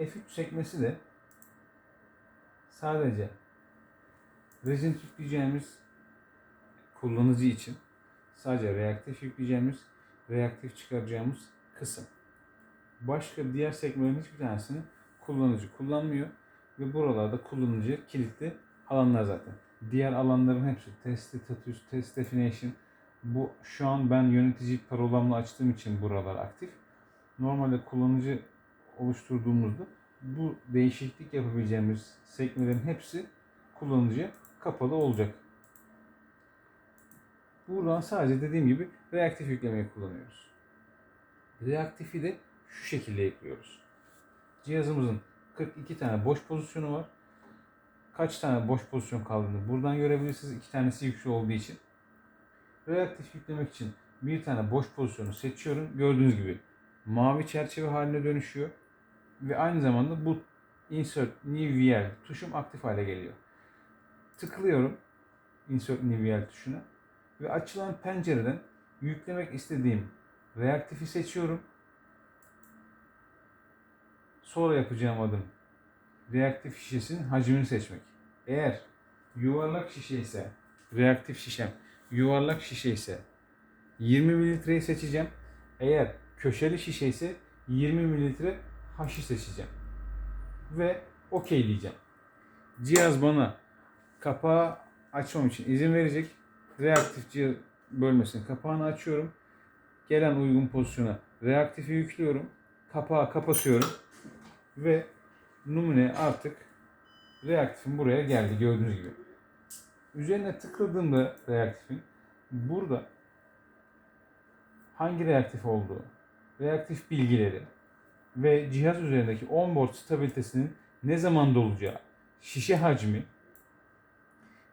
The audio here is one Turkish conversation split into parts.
F3 sekmesi de sadece rezin yükleyeceğimiz kullanıcı için sadece reaktif yükleyeceğimiz, reaktif çıkaracağımız kısım. Başka diğer sekmelerin hiçbir tanesini kullanıcı kullanmıyor ve buralarda kullanıcı kilitli alanlar zaten. Diğer alanların hepsi test status, test definition. Bu şu an ben yönetici parolamla açtığım için buralar aktif. Normalde kullanıcı oluşturduğumuzda bu değişiklik yapabileceğimiz sekmelerin hepsi kullanıcıya kapalı olacak. Buradan sadece dediğim gibi reaktif yüklemeyi kullanıyoruz. Reaktifi de şu şekilde ekliyoruz. Cihazımızın 42 tane boş pozisyonu var. Kaç tane boş pozisyon kaldığını buradan görebilirsiniz. İki tanesi yüklü olduğu için. Reaktif yüklemek için bir tane boş pozisyonu seçiyorum. Gördüğünüz gibi mavi çerçeve haline dönüşüyor. Ve aynı zamanda bu Insert New VL tuşum aktif hale geliyor. Tıklıyorum Insert New VL tuşuna ve açılan pencereden yüklemek istediğim reaktifi seçiyorum. Sonra yapacağım adım reaktif şişesinin hacmini seçmek. Eğer yuvarlak şişe ise reaktif şişem yuvarlak şişe ise 20 mililitreyi seçeceğim. Eğer köşeli şişe ise 20 mililitre haşi seçeceğim. Ve okey diyeceğim. Cihaz bana kapağı açmam için izin verecek. Reaktif cihaz bölmesinin kapağını açıyorum. Gelen uygun pozisyona reaktifi yüklüyorum. Kapağı kapatıyorum. Ve numune artık reaktifin buraya geldi gördüğünüz gibi. Üzerine tıkladığımda reaktifin burada hangi reaktif olduğu, reaktif bilgileri ve cihaz üzerindeki onboard stabilitesinin ne zaman dolacağı, şişe hacmi,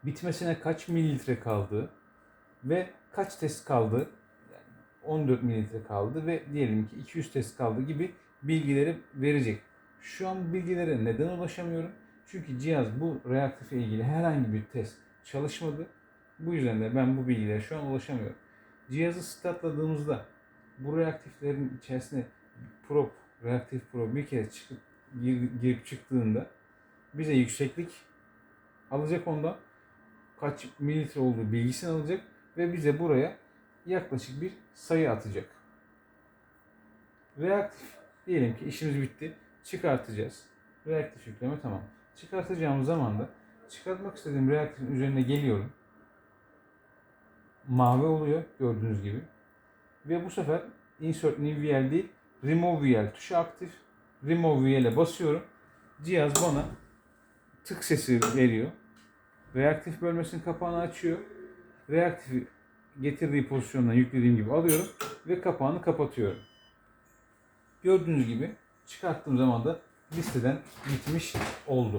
bitmesine kaç mililitre kaldığı ve kaç test kaldı, yani 14 mililitre kaldı ve diyelim ki 200 test kaldı gibi bilgileri verecek. Şu an bilgilere neden ulaşamıyorum? Çünkü cihaz bu reaktife ilgili herhangi bir test çalışmadı. Bu yüzden de ben bu bilgilere şu an ulaşamıyorum. Cihazı startladığımızda bu reaktiflerin içerisine prop, reaktif prop bir kere çıkıp gir- girip çıktığında bize yükseklik alacak ondan kaç mililitre olduğu bilgisini alacak ve bize buraya yaklaşık bir sayı atacak. Reaktif diyelim ki işimiz bitti. Çıkartacağız. Reaktif yükleme tamam. Çıkartacağımız zaman da çıkartmak istediğim reaktifin üzerine geliyorum. Mavi oluyor gördüğünüz gibi. Ve bu sefer insert new VL değil remove VL tuşu aktif. Remove VL'e basıyorum. Cihaz bana tık sesi veriyor. Reaktif bölmesinin kapağını açıyor. Reaktifi getirdiği pozisyondan yüklediğim gibi alıyorum ve kapağını kapatıyorum. Gördüğünüz gibi çıkarttığım zaman da listeden bitmiş oldu.